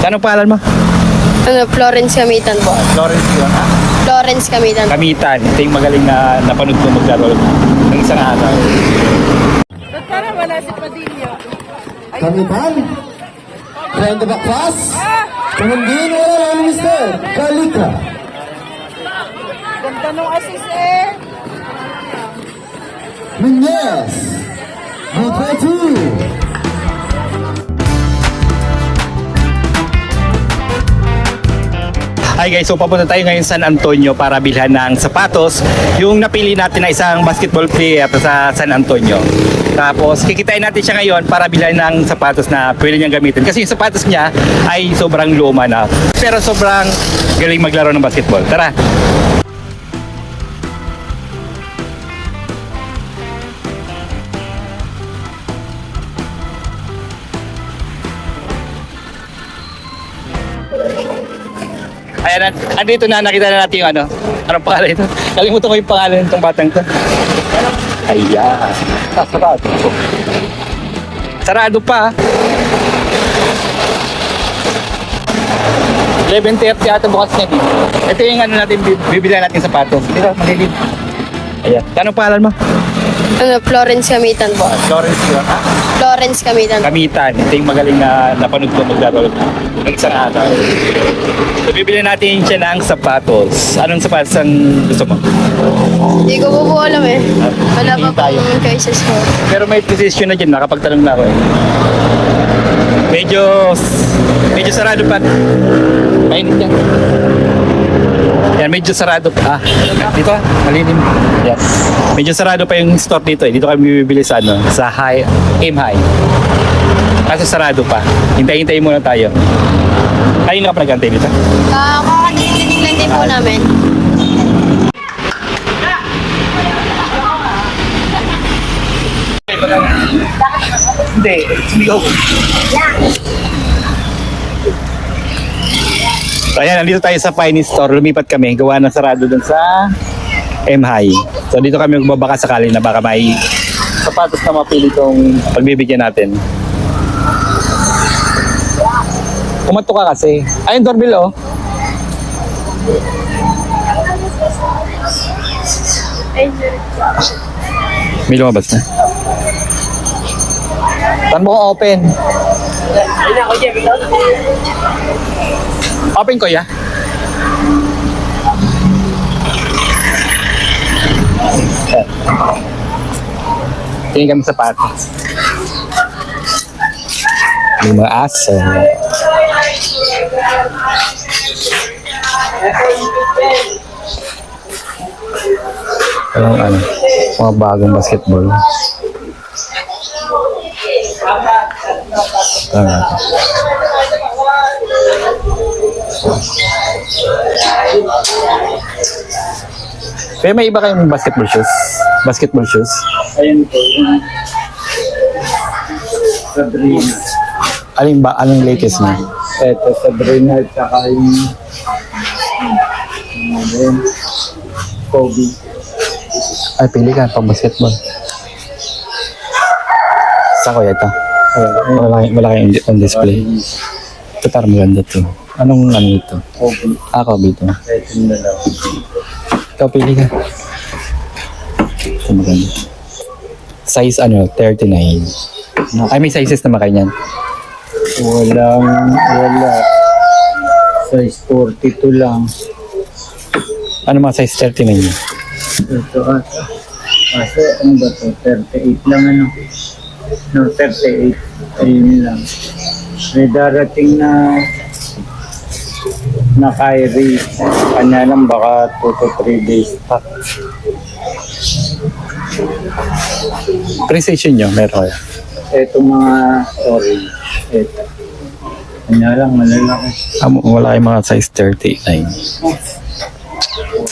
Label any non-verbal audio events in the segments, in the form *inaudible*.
Ano pangalan mo? Ano, Florence Kamitan po. Lawrence yun. Florence Kamitan. Kamitan. Ito yung magaling na napanood ko maglaro ng isang araw. Kamitan. From the back pass. Tumundin wala ni Mr. Kalika. Ganda nung assist eh. Nunez. Good Hi guys, so papunta tayo ngayon sa San Antonio para bilhan ng sapatos. Yung napili natin na isang basketball player sa San Antonio. Tapos kikitain natin siya ngayon para bilhan ng sapatos na pwede niyang gamitin. Kasi yung sapatos niya ay sobrang luma na. Pero sobrang galing maglaro ng basketball. Tara! Ayan, an- andito na, nakita na natin yung ano. Anong pangalan ito? Kalimutan ko yung pangalan nitong batang to. Ayan. Sarado. Sarado pa. 11.30 ata bukas niya dito. Ito yung ano natin, bi- bibilihan natin sapatos. Dito, magiging. Ayan. Anong pangalan mo? Ano, Florence Kamitan po. Lawrence yun. Florence Kamitan. Kamitan. Ito yung magaling na napanood ko maglaro ng isang araw. So, bibili natin siya ng sapatos. Anong sapatos ang gusto mo? Hindi ko po po alam eh. Wala pa Tingin tayo. pong choices ko. Pero may decision na dyan, nakapagtanong na ako eh. Medyo, medyo sarado pa. Mainit yan. Medyo sarado pa. Ah, dito ah, malilim. Yan. Medyo sarado pa yung store dito eh. Dito kami bibili sa ano, sa high, aim high. Kasi sarado pa. Hintay-hintayin muna tayo. Kayo nga pa nagantay dito? Ah, kakatinig lang din po namin. Hindi, sumigaw. So ayan, nandito tayo sa Piney Store. Lumipat kami. Gawa ng sarado dun sa M High. So dito kami magbabaka sakali na baka may sapatos na mapili itong pagbibigyan natin. Kumato ka kasi. Ayun, doorbell oh. May lumabas na. Saan mo open? Open ko ya. Tingin kami sa pato. May mga aso. Anong ano? Mga bagong basketball. Tama. Pero may iba kayong basketball shoes? Basketball shoes? Ayun po, yung Sabrina. Alin ba? Anong latest na? Ito, Sabrina at saka yung Kobe. Ay, pili ka pang basketball. Sa ko ito. Malaki, malaki on display. Ito parang maganda to. Anong ano ito? Kobe. Ako dito. Ito na lang. Ikaw pili ka. Ito maganda. Size ano? 39. Ay, may sizes na makay niyan. Walang, wala. Size 42 lang. Ano mga size 39 niya? Ito ata. Kasi ano ba to? 38 lang ano. No, 38. Ayun lang. May darating na na Kyrie. Kanya lang baka 2 to 3 days pa. Precision nyo, meron kaya. Ito mga orange. Ito. Kanya lang malalaki. Ah, wala kayong mga size 39.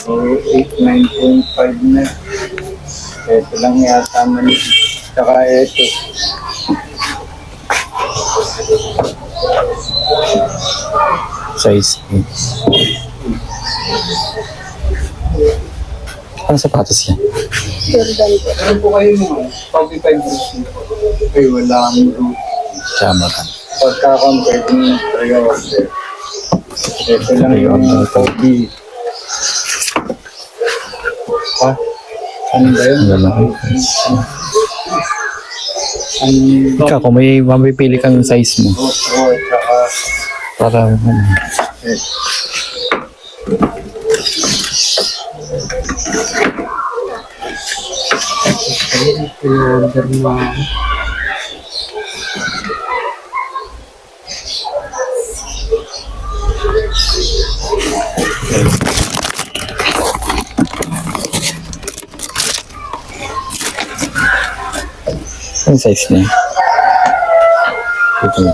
Puro 8, 9.5 na. Ito lang yata man. Saka ito. Size 8. Ano sapatos yan? Ano po kayo mga? 45 rupees. Ay, wala ang root. Chamara. pagka-compare ng pre-order. Ito lang yung Kobe. Ha? Ano ba yun? Lalaki. Ang Ikaw, kung may mapipili kang size mo, GoPro at saka para eh, Order mo. yung size niya. Ito na.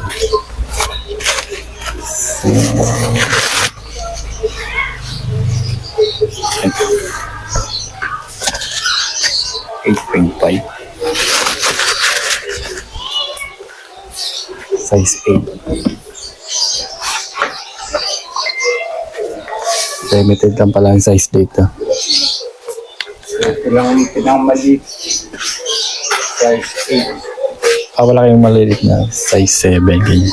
Eight point five. Size 8. Limited lang pala ang size dito. ito lang yung pinakamaliit. Size 8. Ah, wala kayong maliliit na size 7. Ganyan.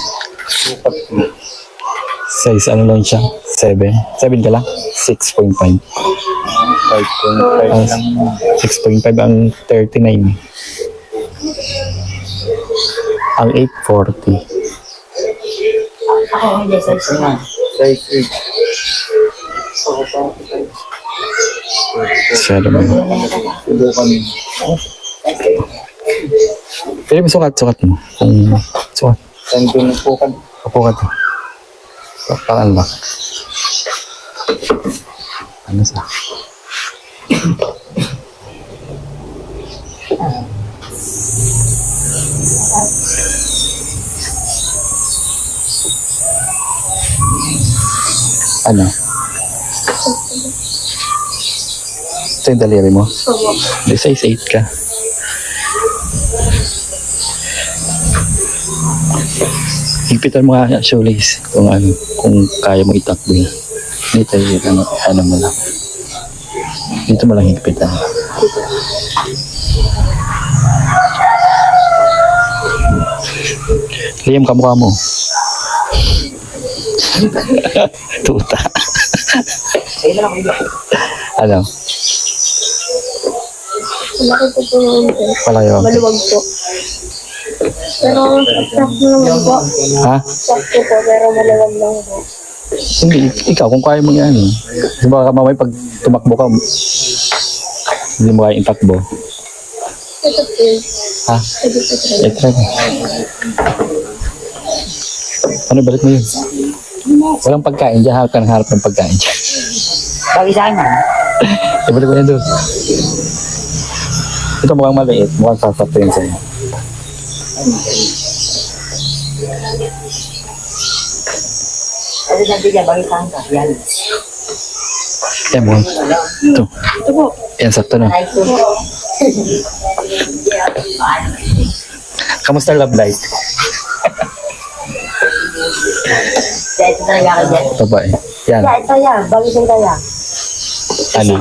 Size ano lang siya? 7? 7 ka lang? 6.5. 5.5 Ah, lang. 6.5 ang 39. Ang 840. Size 8. Siya naman. Subukan mo. Pwede mo sukat, sukat mo. Kung sukat. Saan pinupukan? Upo ka to. Pakaan ba? Ano sa? Ano? Ito yung daliri mo? Di size 8 ka. Higpitan mo nga shoelace kung ano, kung kaya mo itakbo yun. Dito yun, ano, ano mo lang. Dito mo lang higpitan. Liam, kamukha mo. *laughs* Tuta. ano? Malaki po po. Palayo. Maluwag po. Pero sakto naman po. Ha? Sakto po, pero maluwag lang po. Hindi, ikaw kung kaya mo yan. Kasi baka mamaya pag tumakbo ka, hindi mo kaya itakbo. Ito po. Ha? Ito po. Ano, balik mo yun? Walang pagkain dyan, harap ka ng harap ng pagkain dyan. Sabi sa akin *laughs* yan. Eh, balik mo yan doon. Ito mukhang maliit, mukhang sasakto yun sa'yo. Sabi sa bigyan, bakit saan ka? Yan. Yan, mukhang. Ito. Ito po. Yan, sakto na. Ito. Kamusta love life? Ito talaga ako dyan. Babae. Yan. Kaya ito yan, bagitin ka yan. Ano?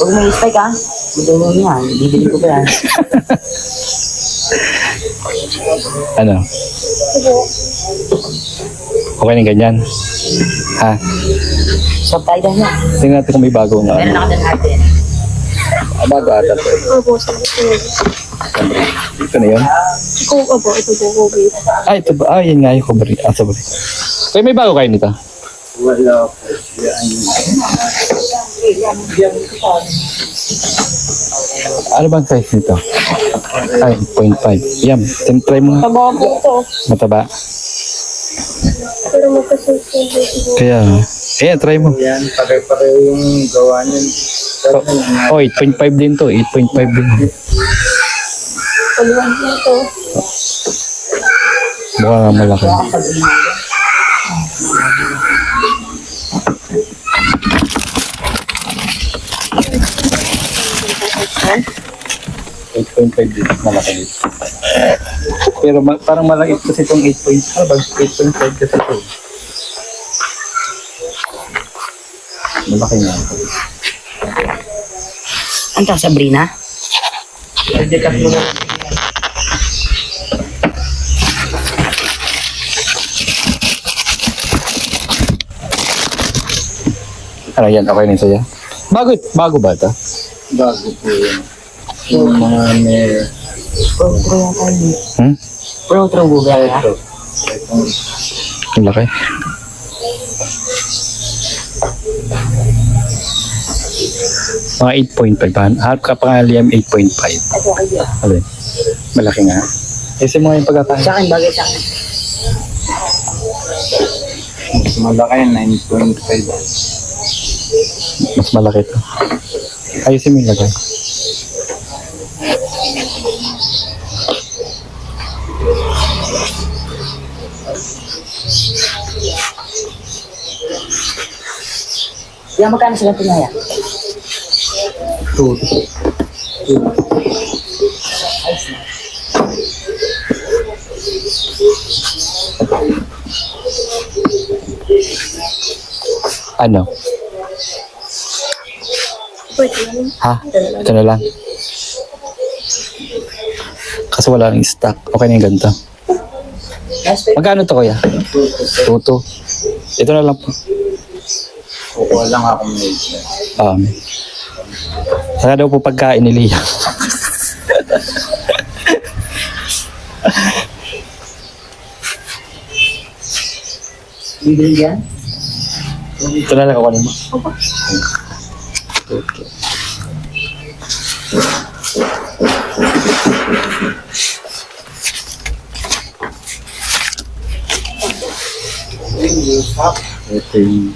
Huwag mo i-spike ah. Gusto mo yan, bibili ko pa yan. *laughs* Ano? Okay na ganyan? Ha? Stop tayo yan. Tingnan natin kung may bago nga. Meron ako dyan natin. Ah, bago ata to. Opo, sabi ko yun. Ito na yun? Ito po po. Ito po po. Ah, ito ba? Ah, yun nga yung kubri. Ah, sabri. Kaya may bago kayo nito? Wala po. Yan. Ano bang size nito? Ay, 0.5. Yan, tin- try mo nga. Taba po ito. Mataba. Pero magkasunod po siguro. Kaya, eh, try mo. Yan, pare-pareho yung gawa niyan. Oh, 8.5 din to. 8.5 din. Maluwag po ito. Mukha nga malaki. 8.5 din, malaki. Pero ma- parang malaki kasi itong 8.5, 8.5 ah, kasi ito. Malaki nga. Ang taas, Sabrina? Pwede cut mo na. Ano yan? Okay na sa'yo? Bago, bago ba ito? Bago po yan. Yung mga may... Pro, pro kayo. Hmm? Pro, pro, Google ha. Ito. Itong Ang laki. Mga 8.5. pa. Harap ka pa nga Liam 8.5. Ito kayo. Alin? Malaki nga. Kasi mo yung pagkakain. Sa akin, bagay sa akin. mas malaki, 9.5. Mas malaki to. Ayusin mo yung lagay. Yan, magkano sila pinaya? Two. Ano? Ha? Ito na lang. Kasi wala nang stock. Okay na yung ganito. Magkano to kuya? Tuto. Ito na lang po. Kukuha lang ako medyo. Um, saka daw po pagkain ni Liam. bibili yan? Ito na lang ako mo. Ito yung...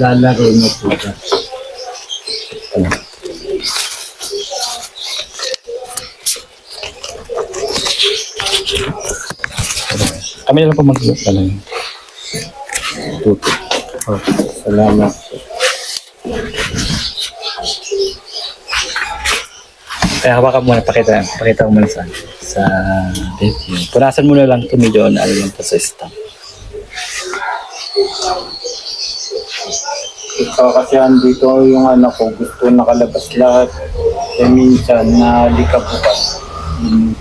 Lalaro mo po ba? Kami na lang po mag-alam. Tuto. Oh, salamat. Kaya hawakan mo muna, pakita, pakita mo muna sa, sa review. Punasan mo na lang ito medyo ano lang po sa stock. Ito kasi andito yung anak ko, gusto nakalabas lahat. Eh minsan, nahalika bukas. Hmm.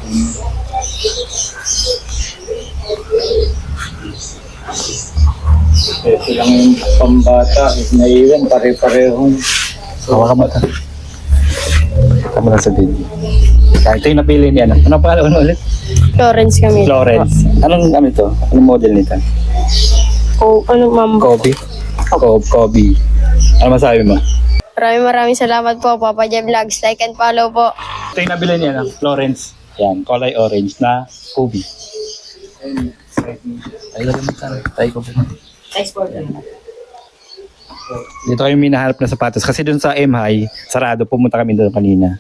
Ito lang yung pambata, naiwan, pare-parehong. Hawakan mo ito. Mo lang sa video. Kaya ito yung napili ni ano. Anong pangalan mo ulit? Florence kami. Florence. Anong ano ito? Anong model nito? O, ano, ma'am. Kobe? Kobe. Kobe. Ano masabi mo? Maraming maraming salamat po, Papa J Vlogs. Like and follow po. Ito yung nabili niya, ano? Florence. Yan, kulay orange na Kobe. Ay, lalo mo tayo. Tayo ko po. Size 4 lang. Dito kayo minahanap na sapatos. Kasi dun sa M-High, sarado. Pumunta kami doon kanina.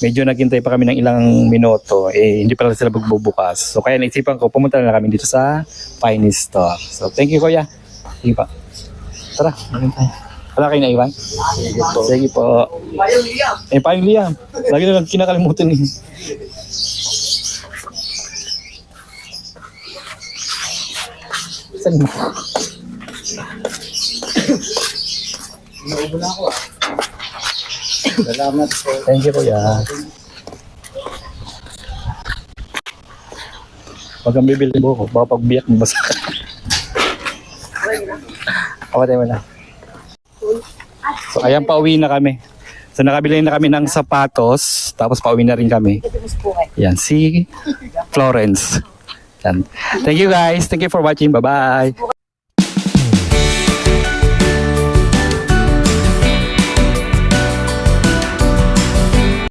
Medyo naghintay pa kami ng ilang minuto. Eh, hindi pa sila magbubukas. So, kaya naisipan ko, pumunta na kami dito sa Finest Store. So, thank you, Kuya. Sige pa. Tara, maraming tayo. Wala kayo naiwan? Sige po. Sige po. Eh, pa yung Liam. Lagi na kinakalimutan eh. Saan mo? Salamat po. Thank you, Kuya. Huwag kang bibili mo ko. Baka pagbiyak mo basa ka. Kapatay mo na. So, ayan, pauwi na kami. So, nakabili na kami ng sapatos. Tapos, pauwi na rin kami. Yan, si Florence. Yan. Thank you guys. Thank you for watching. Bye-bye.